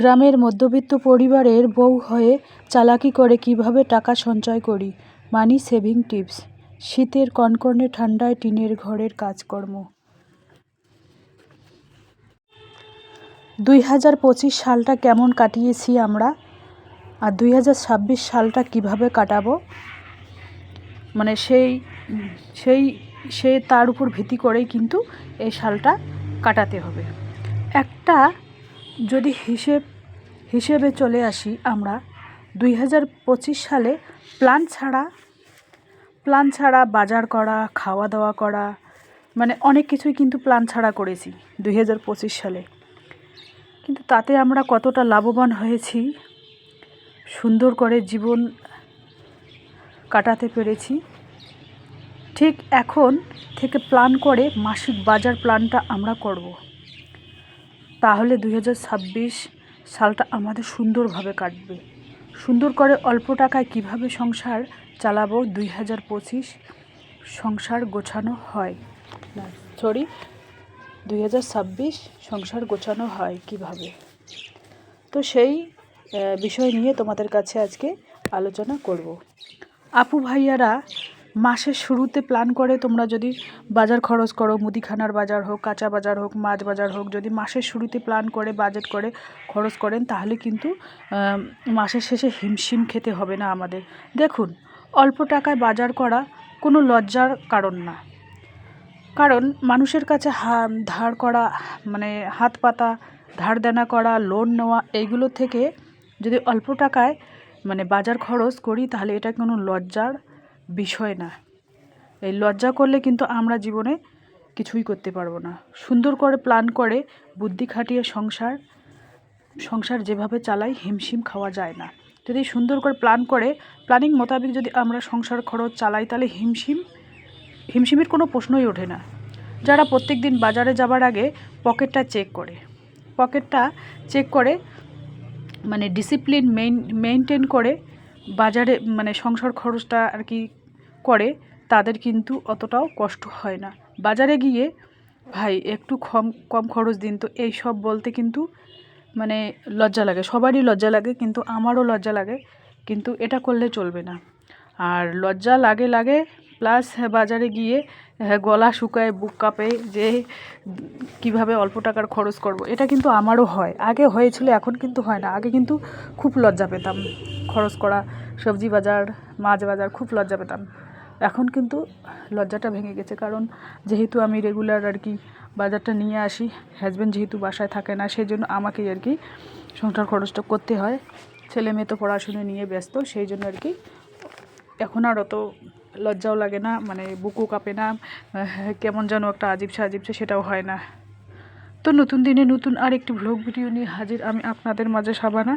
গ্রামের মধ্যবিত্ত পরিবারের বউ হয়ে চালাকি করে কীভাবে টাকা সঞ্চয় করি? Money saving tips. শীতের কনকনে ঠান্ডায় টিনের ঘরের কাজকর্ম। দুই হাজার পঁচিশ সালটা কেমন কাটিয়েছি আমরা? আর দুই হাজার ছাব্বিশ সালটা কীভাবে কাটাবো? মানে সেই সেই, সে তার উপর ভিত্তি করেই কিন্তু এই সালটা কাটাতে হবে। একটা যদি হিসেব, হিসেবে চলে আসি আমরা, দুই হাজার পঁচিশ সালে প্ল্যান ছাড়া প্ল্যান ছাড়া বাজার করা খাওয়া দাওয়া করা মানে অনেক কিছুই কিন্তু প্ল্যান ছাড়া করেছি দুই হাজার পঁচিশ সালে। কিন্তু তাতে আমরা কতটা লাভবান হয়েছি, সুন্দর করে জীবন কাটাতে পেরেছি, ঠিক এখন থেকে প্ল্যান করে মাসিক বাজার প্ল্যানটা আমরা করব। তাহলে দুই হাজার ছাব্বিশ সালটা আমাদের সুন্দরভাবে কাটবে। সুন্দর করে অল্প টাকায় কীভাবে সংসার চালাবো দুই হাজার পঁচিশ সংসার গোছানো হয়? না সরি, দুই হাজার ছাব্বিশ সংসার গোছানো হয় কীভাবে? তো সেই বিষয় নিয়ে তোমাদের কাছে আজকে আলোচনা করব। আপু ভাইয়ারা মাসের শুরুতে প্ল্যান করে তোমরা যদি বাজার খরচ করো, মুদিখানার বাজার হোক, কাঁচা বাজার হোক, মাছ বাজার হোক, যদি মাসের শুরুতে প্ল্যান করে বাজেট করে, খরচ করেন, তাহলে কিন্তু মাসের শেষে হিমশিম খেতে হবে না আমাদের। দেখুন, অল্প টাকায় বাজার করা কোনো লজ্জার কারণ না। কারণ মানুষের কাছে ধার করা মানে হাত পাতা, ধার দেনা করা লোন নেওয়া, এইগুলো থেকে যদি অল্প টাকায় মানে বাজার খরচ করি, তাহলে এটা কোনো লজ্জার বিষয় না। এই লজ্জা করলে কিন্তু আমরা জীবনে কিছুই করতে পারব না। সুন্দর করে প্ল্যান করে, বুদ্ধি খাটিয়ে সংসার সংসার যেভাবে চালাই হিমশিম খাওয়া যায় না। যদি সুন্দর করে প্ল্যান করে প্ল্যানিং মোতাবেক যদি আমরা সংসার খরচ চালাই, তাহলে হিমশিম, হিমশিমের কোনো প্রশ্নই ওঠে না। যারা প্রত্যেক দিন বাজারে যাবার আগে পকেটটা চেক করে। পকেটটা চেক করে মানে ডিসিপ্লিন মেইন মেনটেন করে, বাজারে মানে সংসার খরচটা আর কি করে তাদের কিন্তু অতটাও কষ্ট হয় না। বাজারে গিয়ে ভাই একটু কম কম খরচ দিন। তো এই সব বলতে কিন্তু মানে লজ্জা লাগে সবারই লজ্জা লাগে কিন্তু আমারও লজ্জা লাগে কিন্তু এটা করলে চলবে না। আর লজ্জা লাগে লাগে প্লাস বাজারে গিয়ে হ্যাঁ, গলা শুকায় বুক কাঁপে যে কীভাবে অল্প টাকার খরচ করব এটা কিন্তু আমারও হয়। আগে হয়েছিল এখন কিন্তু হয় না। আগে কিন্তু খুব লজ্জা পেতাম। খরচ করা সবজি বাজার মাছ বাজার খুব লজ্জা পেতাম। এখন কিন্তু লজ্জাটা ভেঙে গেছে, কারণ যেহেতু আমি রেগুলার আর কি বাজারটা নিয়ে আসি হাজব্যান্ড যেহেতু বাসায় থাকে না সেই জন্য আমাকেই আর কি সংসার খরচটা করতে হয়। ছেলে মেয়ে তো পড়াশুনো নিয়ে ব্যস্ত সেই জন্য আর কি এখন আর অত লজ্জাও লাগে না মানে বুকও কাঁপে না কেমন যেন একটা আজিবসা আজিবসা সেটাও হয় না। তো নতুন দিনে নতুন আর একটি ভ্লগ ভিডিও নিয়ে হাজির আমি আপনাদের মাঝে সাবানা।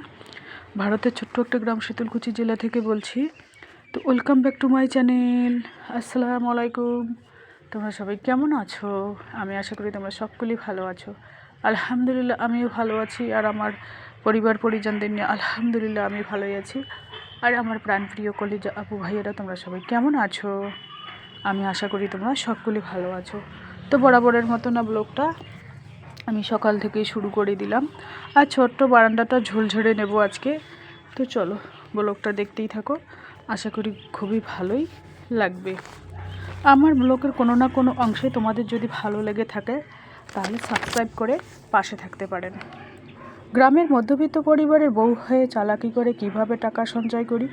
ভারতের ছোট্ট একটা গ্রাম শীতলকুচি জেলা থেকে বলছি তো welcome back to my channel. আসসালামু আলাইকুম। তোমরা সবাই কেমন আছো? আমি আশা করি তোমরা সকলেই ভালো আছো। আলহামদুলিল্লাহ, আমিও ভালো আছি। আর আমার পরিবার পরিজনদের নিয়ে আলহামদুলিল্লাহ আমি ভালোই আছি। আর আমার প্রাণপ্রিয় কলিজা আপু ভাইয়েরা, তোমরা সবাই কেমন আছো? আমি আশা করি তোমরা সকলেই ভালো আছো। তো বরাবরের মতো না ব্লগটা আমি সকাল থেকেই শুরু করে দিলাম। আর ছোট্ট বারান্দাটা ঝোলঝেড়ে নেব আজকে। তো চলো, ব্লগটা দেখতেই থাকো। আশা করি খুবই ভালোই লাগবে। আমার ব্লগের কোনো না কোনো অংশে তোমাদের যদি ভালো লেগে থাকে, তাহলে সাবস্ক্রাইব করে পাশে থাকতে পারেন। গ্রামের মধ্যবিত্ত পরিবারের বউ হয়ে চালাকি করে কীভাবে টাকা সঞ্চয় করি,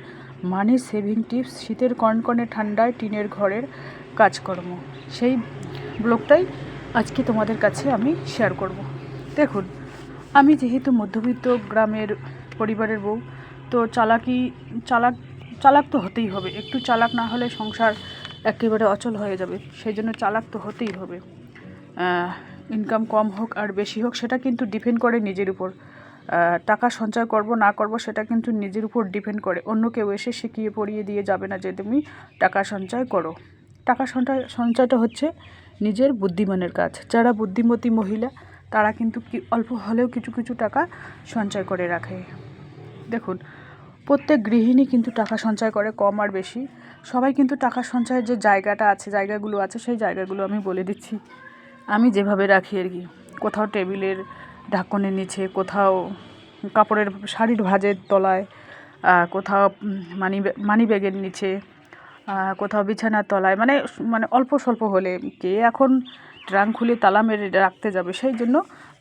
মানি সেভিং টিপস শীতের কনকনে ঠান্ডায় টিনের ঘরের কাজকর্ম, সেই ব্লগটাই আজকে তোমাদের কাছে আমি শেয়ার করব। দেখুন, আমি যেহেতু মধ্যবিত্ত গ্রামের পরিবারের বউ, তো চালাকি, চালাক চালাক তো হতেই হবে। একটু চালাক না হলে সংসার একেবারে অচল হয়ে যাবে। সেই জন্য চালাক তো হতেই হবে। ইনকাম কম হোক আর বেশি হোক, সেটা কিন্তু ডিপেন্ড করে নিজের উপর। টাকা সঞ্চয় করব, না করব, সেটা কিন্তু নিজের উপর ডিপেন্ড করে। অন্য কেউ এসে শিখিয়ে পড়িয়ে দিয়ে যাবে না যে তুমি টাকা সঞ্চয় করো। টাকা সঞ্চয়, সঞ্চয়টা হচ্ছে নিজের বুদ্ধিমানের কাজ। যারা বুদ্ধিমতী মহিলা, তারা কিন্তু কি, অল্প হলেও কিছু কিছু টাকা সঞ্চয় করে রাখে। দেখুন প্রত্যেক গৃহিণী কিন্তু টাকা সঞ্চয় করে কম আর বেশি। সবাই কিন্তু টাকা সঞ্চয়ের যে জায়গাটা আছে, জায়গাগুলো আছে, সেই জায়গাগুলো আমি বলে দিচ্ছি। আমি যেভাবে রাখি আর কি। কোথাও টেবিলের ঢাকনের নিচে, কোথাও কাপড়ের শাড়ির ভাঁজের তলায় কোথাও মানি মানি ব্যাগের নিচে কোথাও বিছানার তলায় মানে মানে অল্প স্বল্প হলে কে এখন ট্রাঙ্ক খুলে তালা মেরে রাখতে যাবে, সেই জন্য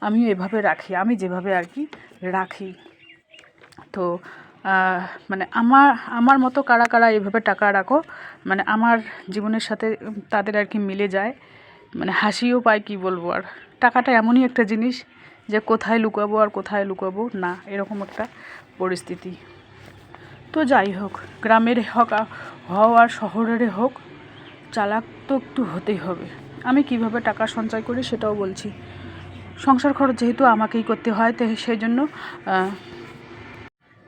আমিও এভাবে রাখি। আমি যেভাবে আর কি রাখি। তো মানে আমার আমার মতো কারা কারা এইভাবে টাকা রাখো মানে আমার জীবনের সাথে তাদের আর কি মিলে যায় মানে হাসিও পায় কি বলব আর। টাকাটা এমনই একটা জিনিস যে কোথায় লুকাবো আর কোথায় লুকাবো, না, এরকম একটা পরিস্থিতি। তো যাই হোক, গ্রামের হোক, হও আর শহরের হোক, চালাক তো একটু হতেই হবে। আমি কীভাবে টাকা সঞ্চয় করি সেটাও বলছি। সংসার খরচ যেহেতু আমাকেই করতে হয়, তো সেই জন্য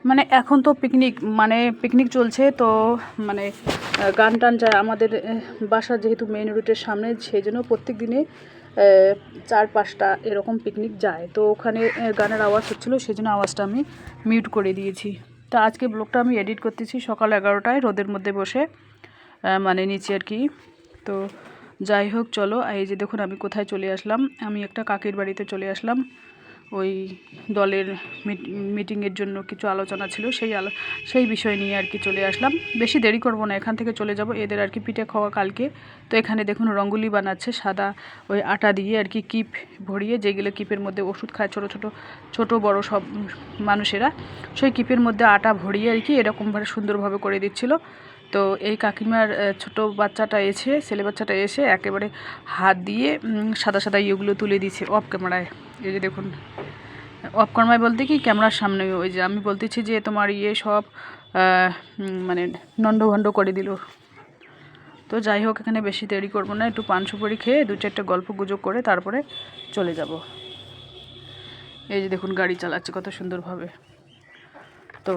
মানে এখন তো পিকনিক মানে পিকনিক চলছে তো মানে গান টান যায় আমাদের বাসা যেহেতু মেন রুটের সামনে সেই জন্য প্রত্যেক দিনে চার পাঁচটা এরকম পিকনিক যায়। তো ওখানে গানের আওয়াজ হচ্ছিল সেই জন্য আওয়াজটা আমি মিউট করে দিয়েছি। তো আজকে ব্লগটা আমি এডিট করতেছি সকাল এগারোটায়, রোদের মধ্যে বসে মানে নিচে আর কি। তো যাই হোক, চলো, এই যে দেখুন, আমি কোথায় চলে আসলাম। আমি একটা কাকির বাড়িতে চলে আসলাম। ওই দলের মিটিংয়ের জন্য কিছু আলোচনা ছিল, সেই আলো, সেই বিষয় নিয়ে আর কি চলে আসলাম। বেশি দেরি করব না, এখান থেকে চলে যাব। এদের আর কি পিঠে খাওয়া কালকে। তো এখানে দেখুন রঙ্গুলি বানাচ্ছে, সাদা ওই আটা দিয়ে আর কি কিপ ভরিয়ে, যেগুলো কিপের মধ্যে ওষুধ খায় ছোট ছোট ছোট, বড় সব মানুষেরা, সেই কিপের মধ্যে আটা ভরিয়ে আর কি এরকমভাবে সুন্দরভাবে করে দিচ্ছিল। তো এই কাকিমার ছোট বাচ্চাটা এসে, ছেলে বাচ্চাটা এসে একেবারে হাত দিয়ে সাদা সাদা ইয়েগুলো তুলে দিয়েছে অফ ক্যামেরায়। এই যে দেখুন অফ ক্যামেরায় বলতে কি, ক্যামেরার সামনে ওই যে আমি বলতেছি যে তোমার ইয়ে সব মানে নন্ডভণ্ড করে দিল। তো যাই হোক, এখানে বেশি দেরি করব না, একটু পান সুপারি খেয়ে দু চারটে গল্প গুজব করে তারপরে চলে যাব। এই যে দেখুন, গাড়ি চালাচ্ছে কত সুন্দরভাবে। তো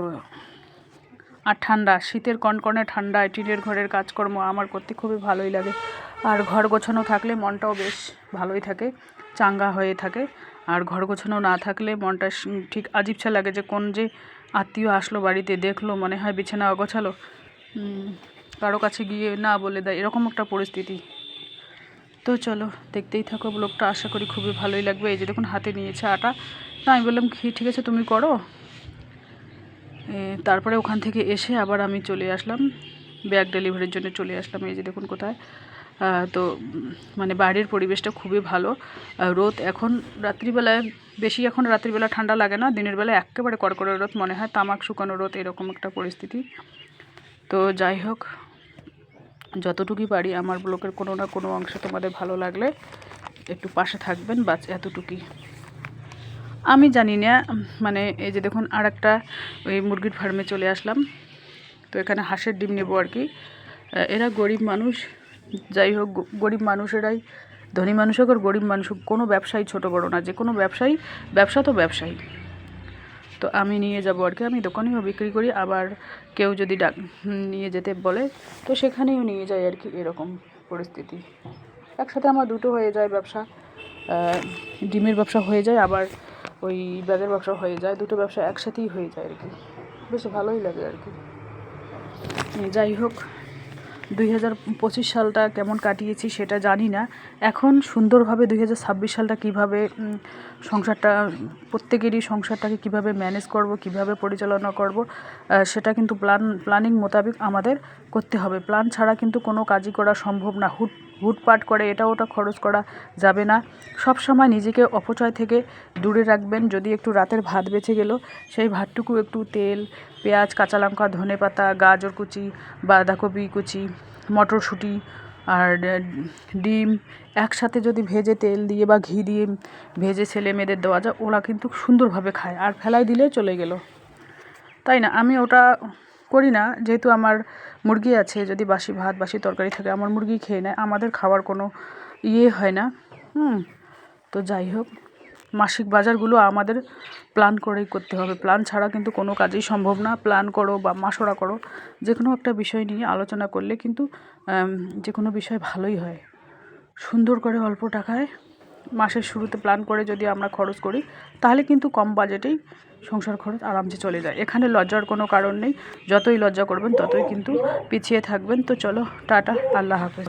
আর ঠান্ডা, শীতের কনকনে ঠান্ডায় টিনের ঘরের কাজকর্ম আমার করতে খুবই ভালোই লাগে। আর ঘর গোছানো থাকলে মনটাও বেশ ভালোই থাকে, চাঙ্গা হয়ে থাকে। আর ঘর গোছানো না থাকলে মনটা ঠিক আজিবছা লাগে যে কোন যে আত্মীয় আসলো বাড়িতে, দেখল, মনে হয় বিছানা অগোছালো। কারও কাছে গিয়ে না বলে দেয়, এরকম একটা পরিস্থিতি। তো চলো, দেখতেই থাকো ব্লগটা, আশা করি খুবই ভালোই লাগবে। এই যে দেখুন, হাতে নিয়েছে আটা। না আমি বললাম, কি, ঠিক আছে, তুমি করো। তারপরে ওখান থেকে এসে আবার আমি চলে আসলাম। ব্যাগ ডেলিভারির জন্য চলে আসলাম। এই যে দেখুন, কোথায়? তো মানে বাইরের পরিবেশটা খুবই ভালো। রোদ এখন রাত্রিবেলায়, বেশি এখন রাত্রিবেলা ঠান্ডা লাগে না, দিনের বেলা একেবারে কড়কড়ে রোদ মনে হয়, তামাক শুকানো রোদ এরকম একটা পরিস্থিতি। তো যাই হোক, যতটুকুই পারি আমার ব্লকের কোনো না কোনো অংশ তোমাদের ভালো লাগলে একটু পাশে থাকবেন, বাস এতটুকুই। আমি জানি না মানে এই যে দেখুন আর একটা ওই মুরগির ফার্মে চলে আসলাম। তো এখানে হাঁসের ডিম নেব আর কি। এরা গরিব মানুষ যাই হোক গরিব মানুষেরাই ধনী মানুষ হোক আর গরিব মানুষ হোক, কোনো ব্যবসায়ী ছোটো বড়ো না, যে কোনো ব্যবসায়ী, ব্যবসা তো ব্যবসায়ী। তো আমি নিয়ে যাব আর কি, আমি দোকানেও বিক্রি করি, আবার কেউ যদি ডাক নিয়ে যেতে বলে, তো সেখানেও নিয়ে যাই আর কি, এরকম পরিস্থিতি। একসাথে আমার দুটো হয়ে যায় ব্যবসা ডিমের ব্যবসা হয়ে যায়, আবার ওই ব্যাগের ব্যবসা হয়ে যায়, দুটো ব্যবসা একসাথেই হয়ে যায় আর কি। বেশ ভালোই লাগে আর কি। যাই হোক। দুই হাজার পঁচিশ সালটা কেমন কাটিয়েছি সেটা জানি না। এখন সুন্দরভাবে দুই হাজার ছাব্বিশ সালটা কীভাবে সংসারটা, প্রত্যেকেরই সংসারটাকে কীভাবে ম্যানেজ করব, কীভাবে পরিচালনা করব সেটা কিন্তু প্ল্যান প্ল্যানিং মোতাবেক আমাদের করতে হবে। প্ল্যান ছাড়া কিন্তু কোনো কাজই করা সম্ভব না। হুট হুটপাট করে এটা ওটা খরচ করা যাবে না। সব সময় নিজেকে অপচয় থেকে দূরে রাখবেন। যদি একটু রাতের ভাত বেঁচে গেল, সেই ভাতটুকু একটু তেল, পেঁয়াজ, কাঁচা লঙ্কা, ধনে পাতা, গাজর কুচি, বাঁধাকপি কুচি, মটরশুঁটি আর ডিম একসাথে যদি ভেজে তেল দিয়ে বা ঘি দিয়ে ভেজে ছেলে মেয়েদের দেওয়া যায়, ওরা কিন্তু সুন্দরভাবে খায়। আর ফেলাই দিলে চলে গেল। তাই না? আমি ওটা করি না। যেহেতু আমার মুরগি আছে, যদি বাসি ভাত, বাসি তরকারি থাকে, আমার মুরগি খেয়ে নেয়। আমাদের খাওয়ার কোনো ইয়ে হয় না। হুম, তো যাই হোক, মাসিক বাজারগুলো আমাদের প্ল্যান করেই করতে হবে। প্ল্যান ছাড়া কিন্তু কোনো কাজই সম্ভব না। প্ল্যান করো বা মাসোরা করো, যে কোনো একটা বিষয় নিয়ে আলোচনা করলে কিন্তু যে কোনো বিষয় ভালোই হয়। সুন্দর করে অল্প টাকায় মাসের শুরুতে প্ল্যান করে যদি আমরা খরচ করি, তাহলে কিন্তু কম বাজেটেই সংসার খরচ আরামসে চলে যায়। এখানে লজ্জার কোনো কারণ নেই। যতই লজ্জা করবেন, ততই কিন্তু পিছিয়ে থাকবেন। তো চলো, টাটা, আল্লাহ হাফেজ।